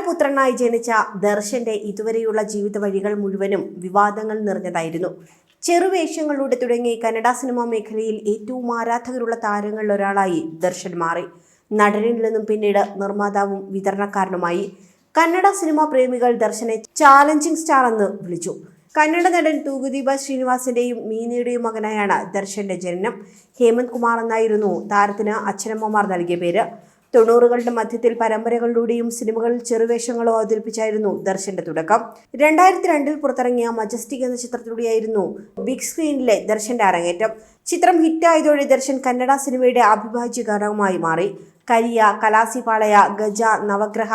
താരപുത്രനായി ജനിച്ച ദർശന്റെ ഇതുവരെയുള്ള ജീവിത വഴികൾ മുഴുവനും വിവാദങ്ങൾ നിറഞ്ഞതായിരുന്നു. ചെറുവേഷങ്ങളിലൂടെ തുടങ്ങി കന്നഡ സിനിമാ മേഖലയിൽ ഏറ്റവും ആരാധകരുള്ള താരങ്ങളിൽ ഒരാളായി ദർശൻ മാറി. നടനിൽ നിന്നും പിന്നീട് നിർമ്മാതാവും വിതരണക്കാരനുമായി. കന്നഡ സിനിമാ പ്രേമികൾ ദർശനെ ചാലഞ്ചിങ് സ്റ്റാർ എന്ന് വിളിച്ചു. കന്നഡ നടൻ തൂകുദീപ ശ്രീനിവാസിന്റെയും മീനയുടെയും മകനായാണ് ദർശന്റെ ജനനം. ഹേമന്ത് കുമാർ എന്നായിരുന്നു താരത്തിന് അച്ഛനമ്മമാർ നൽകിയ പേര്. തൊണ്ണൂറുകളുടെ മധ്യത്തിൽ പരമ്പരകളിലൂടെയും സിനിമകളിൽ ചെറുവേഷങ്ങളോ അവതരിപ്പിച്ചായിരുന്നു ദർശന്റെ തുടക്കം. രണ്ടായിരത്തി രണ്ടിൽ പുറത്തിറങ്ങിയ മജസ്റ്റിക് എന്ന ചിത്രത്തിലൂടെയായിരുന്നു ബിഗ് സ്ക്രീനിലെ ദർശന്റെ അരങ്ങേറ്റം. ചിത്രം ഹിറ്റായതോടെ ദർശൻ കന്നഡ സിനിമയുടെ അവിഭാജ്യ ഘടകമായി മാറി. കരിയ കലാസിപാളയ ഗജ നവഗ്രഹ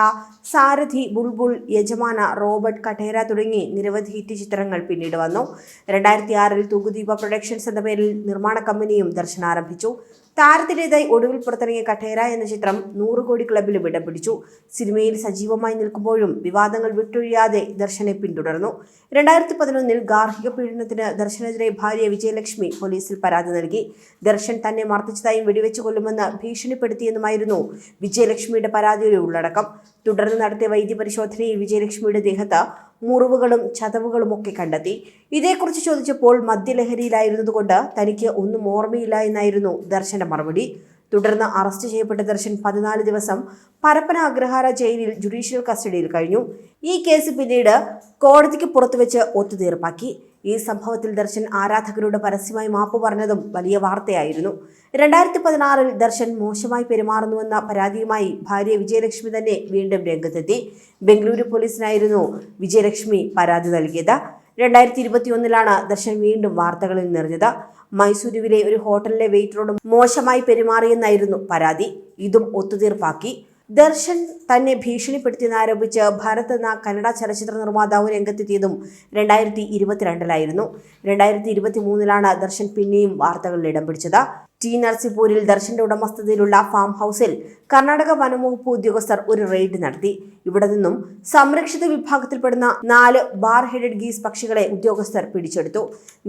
സാരഥി ബുൾബുൾ യജമാന റോബർട്ട് കഠേര തുടങ്ങി നിരവധി ഹിറ്റ് ചിത്രങ്ങൾ പിന്നീട് വന്നു. രണ്ടായിരത്തി ആറിൽ തൂകുദീപ പ്രൊഡക്ഷൻസ് എന്ന പേരിൽ നിർമ്മാണ കമ്പനിയും ദർശൻ ആരംഭിച്ചു. താരത്തിന്റെതായി ഒടുവിൽ പുറത്തിറങ്ങിയ കഠേര എന്ന ചിത്രം നൂറ് കോടി ക്ലബിലും ഇടം പിടിച്ചു. സിനിമയിൽ സജീവമായി നിൽക്കുമ്പോഴും വിവാദങ്ങൾ വിട്ടൊഴിയാതെ ദർശനെ പിന്തുടർന്നു. രണ്ടായിരത്തി പതിനൊന്നിൽ ഗാർഹിക പീഡനത്തിന് ദർശനെതിരെ ഭാര്യ വിജയലക്ഷ്മി പോലീസിൽ പരാതി നൽകി. ദർശൻ തന്നെ മർദ്ദിച്ചതായും വെടിവെച്ച് കൊല്ലുമെന്ന് ഭീഷണിപ്പെടുത്തിയെന്നുമായിരുന്നു വിജയലക്ഷ്മിയുടെ പരാതിയുടെ ഉള്ളടക്കം. തുടർന്ന് നടത്തിയ വൈദ്യപരിശോധനയിൽ വിജയലക്ഷ്മിയുടെ ദേഹത്ത് മുറിവുകളും ചതവുകളും ഒക്കെ കണ്ടെത്തി. ഇതേക്കുറിച്ച് ചോദിച്ചപ്പോൾ മദ്യലഹരിയിലായിരുന്നതുകൊണ്ട് തനിക്ക് ഒന്നും ഓർമ്മയില്ല എന്നായിരുന്നു ദർശന്റെ മറുപടി. തുടർന്ന് അറസ്റ്റ് ചെയ്യപ്പെട്ട ദർശൻ പതിനാല് ദിവസം പരപ്പന അഗ്രഹാര ജയിലിൽ ജുഡീഷ്യൽ കസ്റ്റഡിയിൽ കഴിഞ്ഞു. ഈ കേസ് പിന്നീട് കോടതിക്ക് പുറത്തുവെച്ച് ഒത്തുതീർപ്പാക്കി. ഈ സംഭവത്തിൽ ദർശൻ ആരാധകരോട് പരസ്യമായി മാപ്പ് പറഞ്ഞതും വലിയ വാർത്തയായിരുന്നു. രണ്ടായിരത്തി പതിനാറിൽ ദർശൻ മോശമായി പെരുമാറുന്നുവെന്ന പരാതിയുമായി ഭാര്യ വിജയലക്ഷ്മി തന്നെ വീണ്ടും രംഗത്തെത്തി. ബംഗളൂരു പോലീസിനായിരുന്നു വിജയലക്ഷ്മി പരാതി നൽകിയത്. രണ്ടായിരത്തി ഇരുപത്തിയൊന്നിലാണ് ദർശൻ വീണ്ടും വാർത്തകളിൽ നിറഞ്ഞത്. മൈസൂരുവിലെ ഒരു ഹോട്ടലിലെ വെയിറ്ററോട് മോശമായി പെരുമാറിയെന്നായിരുന്നു പരാതി. ഇതും ഒത്തുതീർപ്പാക്കി. ദർശൻ തന്നെ ഭീഷണിപ്പെടുത്തിയെന്നാരോപിച്ച് ഭാരത് എന്ന കന്നഡ ചലച്ചിത്ര നിർമ്മാതാവ് രംഗത്തെത്തിയതും രണ്ടായിരത്തി ഇരുപത്തിരണ്ടിലായിരുന്നു രണ്ടായിരത്തി ഇരുപത്തി മൂന്നിലാണ് ദർശൻ പിന്നെയും വാർത്തകളിൽ ഇടം പിടിച്ചത്. ടി നർസിപൂരിൽ ദർശന്റെ ഉടമസ്ഥതയിലുള്ള ഫാം ഹൗസിൽ കർണാടക വനംവകുപ്പ് ഉദ്യോഗസ്ഥർ ഒരു റെയ്ഡ് നടത്തി. ഇവിടെ നിന്നും സംരക്ഷിത വിഭാഗത്തിൽപ്പെടുന്ന നാല് ബാർ ഹെഡഡ് ഗീസ് പക്ഷികളെ ഉദ്യോഗസ്ഥർ പിടിച്ചെടുത്തു.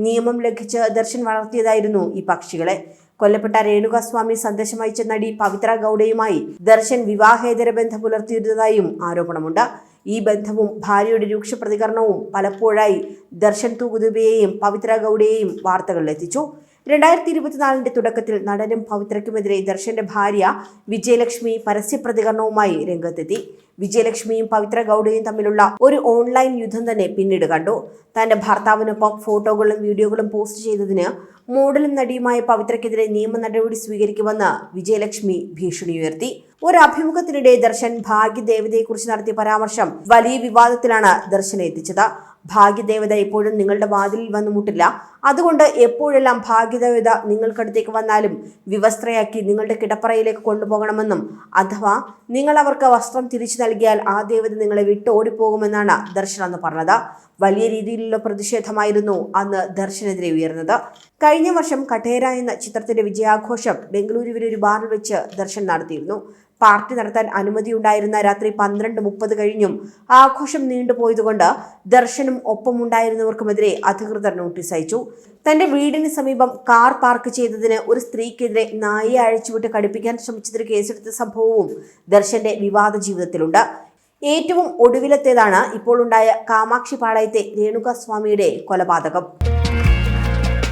നിയമം ലംഘിച്ച് ദർശൻ വളർത്തിയതായിരുന്നു ഈ പക്ഷികളെ. കൊല്ലപ്പെട്ട രേണുകാസ്വാമി സന്ദേശം അയച്ച നടി പവിത്ര ഗൌഡയുമായി ദർശൻ വിവാഹേതര ബന്ധം പുലർത്തിയിരുന്നതായും ആരോപണമുണ്ട്. ഈ ബന്ധവും ഭാര്യയുടെ രൂക്ഷ പ്രതികരണവും പലപ്പോഴായി ദർശൻ തൂകുതുബയെയും പവിത്ര ഗൌഡയെയും വാർത്തകളിലെത്തിച്ചു. രണ്ടായിരത്തി ഇരുപത്തിനാലിന്റെ തുടക്കത്തിൽ നടനും പവിത്രയ്ക്കുമെതിരെ ദർശന്റെ ഭാര്യ വിജയലക്ഷ്മി പരസ്യപ്രതികരണവുമായി രംഗത്തെത്തി. വിജയലക്ഷ്മിയും പവിത്ര ഗൌഡയും തമ്മിലുള്ള ഒരു ഓൺലൈൻ യുദ്ധം തന്നെ പിന്നീട് കണ്ടു. തന്റെ ഭർത്താവിനൊപ്പം ഫോട്ടോകളും വീഡിയോകളും പോസ്റ്റ് ചെയ്തതിന് മോഡലും നടിയുമായ പവിത്രയ്ക്കെതിരെ നിയമ നടപടി സ്വീകരിക്കുമെന്ന് വിജയലക്ഷ്മി ഭീഷണി ഉയർത്തി. ഒരു അഭിമുഖത്തിനിടെ ദർശൻ ഭാഗ്യദേവതയെക്കുറിച്ച് നടത്തിയ പരാമർശം വലിയ വിവാദത്തിലാണ് ദർശനെ എത്തിച്ചത്. ഭാഗ്യദേവത എപ്പോഴും നിങ്ങളുടെ വാതിലിൽ വന്നു മുട്ടില്ല. അതുകൊണ്ട് എപ്പോഴെല്ലാം ഭാഗ്യദേവത നിങ്ങൾക്കടുത്തേക്ക് വന്നാലും വിവസ്ത്രയാക്കി നിങ്ങളുടെ കിടപ്പറയിലേക്ക് കൊണ്ടുപോകണമെന്നും അഥവാ നിങ്ങൾ അവർക്ക് വസ്ത്രം തിരിച്ചു നൽകിയാൽ ആ ദേവത നിങ്ങളെ വിട്ട് ഓടിപ്പോകുമെന്നാണ് ദർശൻ അന്ന് പറഞ്ഞത്. വലിയ രീതിയിലുള്ള പ്രതിഷേധമായിരുന്നു അന്ന് ദർശനെതിരെ ഉയർന്നത്. കഴിഞ്ഞ വർഷം കഠേര എന്ന ചിത്രത്തിന്റെ വിജയാഘോഷം ബംഗളൂരുവിലെ ഒരു ബാറിൽ വെച്ച് ദർശൻ നടത്തിയിരുന്നു. പാർട്ടി നടത്താൻ അനുമതിയുണ്ടായിരുന്ന രാത്രി പന്ത്രണ്ട് മുപ്പത് കഴിഞ്ഞും ആഘോഷം നീണ്ടുപോയതുകൊണ്ട് ദർശനും ഒപ്പമുണ്ടായിരുന്നവർക്കുമെതിരെ അധികൃതർ നോട്ടീസ് അയച്ചു. തന്റെ വീടിന് സമീപം കാർ പാർക്ക് ചെയ്തതിന് ഒരു സ്ത്രീക്കെതിരെ നായയെ അഴിച്ചുവിട്ട് കടുപ്പിക്കാൻ ശ്രമിച്ചതിന് കേസെടുത്ത സംഭവവും ദർശന്റെ വിവാദ ജീവിതത്തിലുണ്ട്. ഏറ്റവും ഒടുവിലത്തേതാണ് ഇപ്പോൾ ഉണ്ടായ കാമാക്ഷി പാളയത്തെ രേണുകാസ്വാമിയുടെ കൊലപാതകം.